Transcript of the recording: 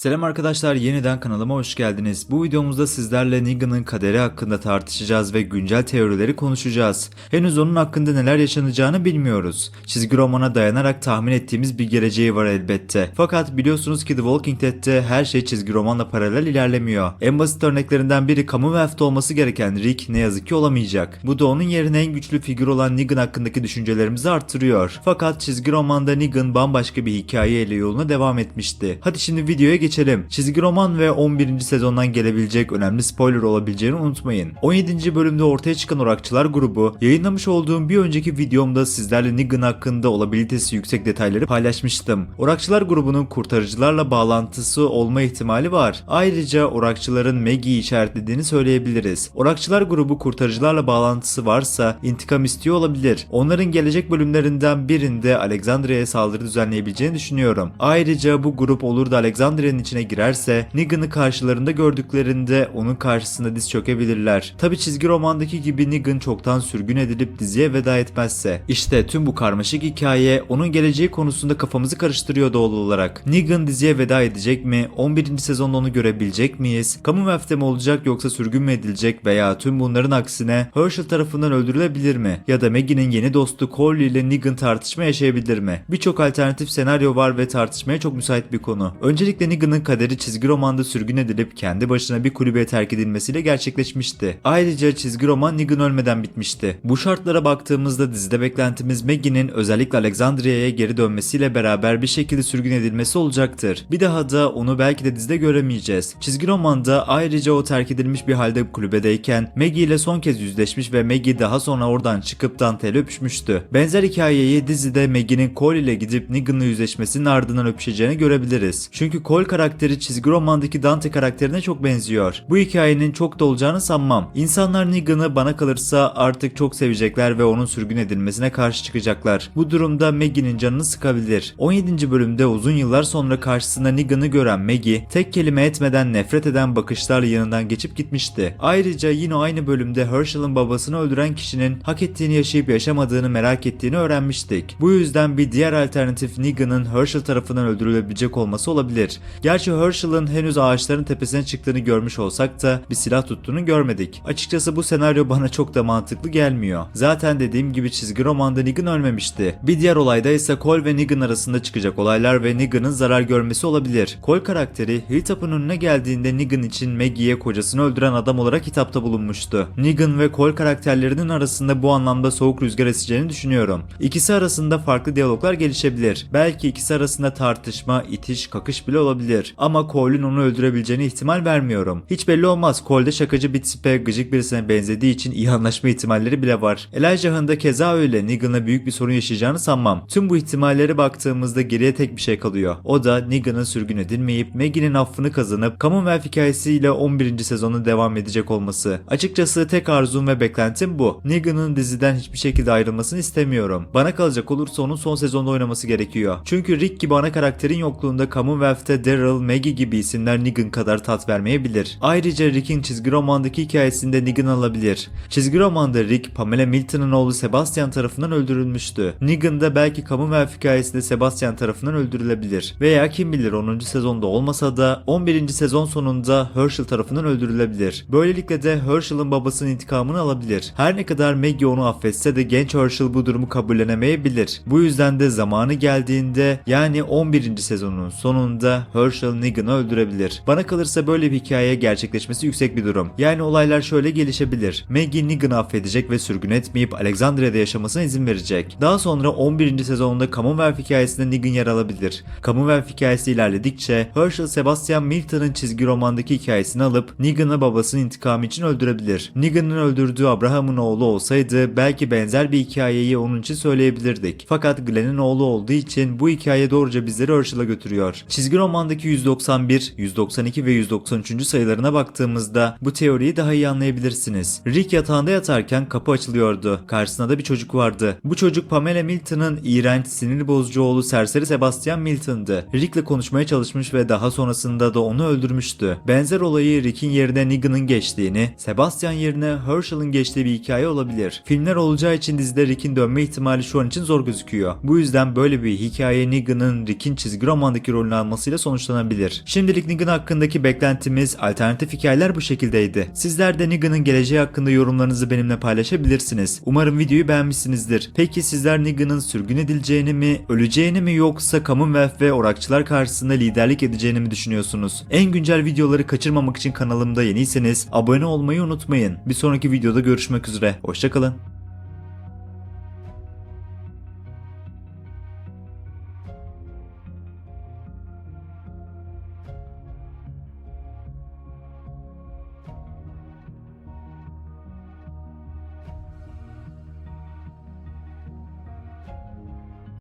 Selam arkadaşlar yeniden kanalıma hoş geldiniz. Bu videomuzda sizlerle Negan'ın kaderi hakkında tartışacağız ve güncel teorileri konuşacağız. Henüz onun hakkında neler yaşanacağını bilmiyoruz. Çizgi romana dayanarak tahmin ettiğimiz bir geleceği var elbette. Fakat biliyorsunuz ki The Walking Dead'te her şey çizgi romanla paralel ilerlemiyor. En basit örneklerinden biri Commonwealth'ta olması gereken Rick ne yazık ki olamayacak. Bu da onun yerine en güçlü figür olan Negan hakkındaki düşüncelerimizi artırıyor. Fakat çizgi romanda Negan bambaşka bir hikayeyle yoluna devam etmişti. Hadi şimdi videoya geçelim. Çizgi roman ve 11. sezondan gelebilecek önemli spoiler olabileceğini unutmayın. 17. bölümde ortaya çıkan Orakçılar grubu yayınlamış olduğum bir önceki videomda sizlerle Negan hakkında olabilitesi yüksek detayları paylaşmıştım. Orakçılar grubunun kurtarıcılarla bağlantısı olma ihtimali var. Ayrıca Orakçıların Maggie'yi işaretlediğini söyleyebiliriz. Orakçılar grubu kurtarıcılarla bağlantısı varsa intikam istiyor olabilir. Onların gelecek bölümlerinden birinde Alexandria'ya saldırı düzenleyebileceğini düşünüyorum. Ayrıca bu grup olur da Alexandria'nın içine girerse Negan'ı karşılarında gördüklerinde onun karşısında diz çökebilirler. Tabi çizgi romandaki gibi Negan çoktan sürgün edilip diziye veda etmezse. İşte tüm bu karmaşık hikaye onun geleceği konusunda kafamızı karıştırıyor doğal olarak. Negan diziye veda edecek mi? 11. sezonda onu görebilecek miyiz? Commonwealth'te mi olacak yoksa sürgün mü edilecek veya tüm bunların aksine Herschel tarafından öldürülebilir mi? Ya da Maggie'nin yeni dostu Corley ile Negan tartışma yaşayabilir mi? Birçok alternatif senaryo var ve tartışmaya çok müsait bir konu. Öncelikle Negan'ın kaderi çizgi romanda sürgün edilip kendi başına bir kulübeye terk edilmesiyle gerçekleşmişti. Ayrıca çizgi roman Negan ölmeden bitmişti. Bu şartlara baktığımızda dizide beklentimiz Maggie'nin özellikle Alexandria'ya geri dönmesiyle beraber bir şekilde sürgün edilmesi olacaktır. Bir daha da onu belki de dizide göremeyeceğiz. Çizgi romanda ayrıca o terk edilmiş bir halde kulübedeyken Maggie ile son kez yüzleşmiş ve Maggie daha sonra oradan çıkıp Dante ile öpüşmüştü. Benzer hikayeyi dizide Maggie'nin Cole ile gidip Negan'la yüzleşmesinin ardından öpüşeceğini görebiliriz. Çünkü Cole karakteri çizgi romandaki Dante karakterine çok benziyor. Bu hikayenin çok da olacağını sanmam. İnsanlar Negan'ı bana kalırsa artık çok sevecekler ve onun sürgün edilmesine karşı çıkacaklar. Bu durumda Maggie'nin canını sıkabilir. 17. bölümde uzun yıllar sonra karşısında Negan'ı gören Maggie tek kelime etmeden nefret eden bakışlarla yanından geçip gitmişti. Ayrıca yine aynı bölümde Herschel'ın babasını öldüren kişinin hak ettiğini yaşayıp yaşamadığını merak ettiğini öğrenmiştik. Bu yüzden bir diğer alternatif Negan'ın Herschel tarafından öldürülebilecek olması olabilir. Gerçi Herschel'ın henüz ağaçların tepesine çıktığını görmüş olsak da bir silah tuttuğunu görmedik. Açıkçası bu senaryo bana çok da mantıklı gelmiyor. Zaten dediğim gibi çizgi romanda Negan ölmemişti. Bir diğer olayda ise Cole ve Negan arasında çıkacak olaylar ve Negan'ın zarar görmesi olabilir. Cole karakteri Hilltop'un önüne geldiğinde Negan için Maggie'ye kocasını öldüren adam olarak hitapta bulunmuştu. Negan ve Cole karakterlerinin arasında bu anlamda soğuk rüzgar eseceğini düşünüyorum. İkisi arasında farklı diyaloglar gelişebilir. Belki ikisi arasında tartışma, itiş, kakış bile olabilir. Ama Cole'ün onu öldürebileceğine ihtimal vermiyorum. Hiç belli olmaz. Cole'de şakacı bir tipe, gıcık birisine benzediği için iyi anlaşma ihtimalleri bile var. Elijah'ın da keza öyle. Negan'la büyük bir sorun yaşayacağını sanmam. Tüm bu ihtimallere baktığımızda geriye tek bir şey kalıyor. O da Negan'ın sürgün edilmeyip Maggie'nin affını kazanıp Commonwealth hikayesiyle 11. sezonu devam edecek olması. Açıkçası tek arzum ve beklentim bu. Negan'ın diziden hiçbir şekilde ayrılmasını istemiyorum. Bana kalacak olursa onun son sezonda oynaması gerekiyor. Çünkü Rick gibi ana karakterin yokluğunda Commonwealth'te Daryl, Maggie gibi isimler Negan kadar tat vermeyebilir. Ayrıca Rick'in çizgi romandaki hikayesinde Negan alabilir. Çizgi romanda Rick, Pamela Milton'ın oğlu Sebastian tarafından öldürülmüştü. Negan da belki Commonwealth hikayesinde Sebastian tarafından öldürülebilir. Veya kim bilir 10. sezonda olmasa da 11. sezon sonunda Herschel tarafından öldürülebilir. Böylelikle de Herschel'ın babasının intikamını alabilir. Her ne kadar Maggie onu affetse de genç Herschel bu durumu kabullenemeyebilir. Bu yüzden de zamanı geldiğinde yani 11. sezonun sonunda Herschel Negan'ı öldürebilir. Bana kalırsa böyle bir hikaye gerçekleşmesi yüksek bir durum. Yani olaylar şöyle gelişebilir. Maggie Negan'ı affedecek ve sürgün etmeyip Alexandria'da yaşamasına izin verecek. Daha sonra 11. sezonda Commonwealth hikayesinde Negan yer alabilir. Commonwealth hikayesi ilerledikçe Herschel Sebastian Milton'ın çizgi romandaki hikayesini alıp Negan'ı babasının intikamı için öldürebilir. Negan'ın öldürdüğü Abraham'ın oğlu olsaydı belki benzer bir hikayeyi onun için söyleyebilirdik. Fakat Glenn'in oğlu olduğu için bu hikaye doğruca bizleri Herschel'a götürüyor. Çizgi romandaki 191, 192 ve 193. sayılarına baktığımızda bu teoriyi daha iyi anlayabilirsiniz. Rick yatağında yatarken kapı açılıyordu. Karşısında da bir çocuk vardı. Bu çocuk Pamela Milton'ın iğrenç, sinir bozucu oğlu serseri Sebastian Milton'dı. Rick'le konuşmaya çalışmış ve daha sonrasında da onu öldürmüştü. Benzer olayı Rick'in yerine Negan'ın geçtiğini, Sebastian yerine Herschel'ın geçtiği bir hikaye olabilir. Filmler olacağı için dizide Rick'in dönme ihtimali şu an için zor gözüküyor. Bu yüzden böyle bir hikaye Negan'ın Rick'in çizgi romandaki rolünü almasıyla sonuçlanabilir. Şimdilik Negan hakkındaki beklentimiz alternatif hikayeler bu şekildeydi. Sizler de Negan'ın geleceği hakkında yorumlarınızı benimle paylaşabilirsiniz. Umarım videoyu beğenmişsinizdir. Peki sizler Negan'ın sürgün edileceğini mi, öleceğini mi yoksa Commonwealth ve orakçılar karşısında liderlik edeceğini mi düşünüyorsunuz? En güncel videoları kaçırmamak için kanalımda yeniyseniz abone olmayı unutmayın. Bir sonraki videoda görüşmek üzere. Hoşçakalın.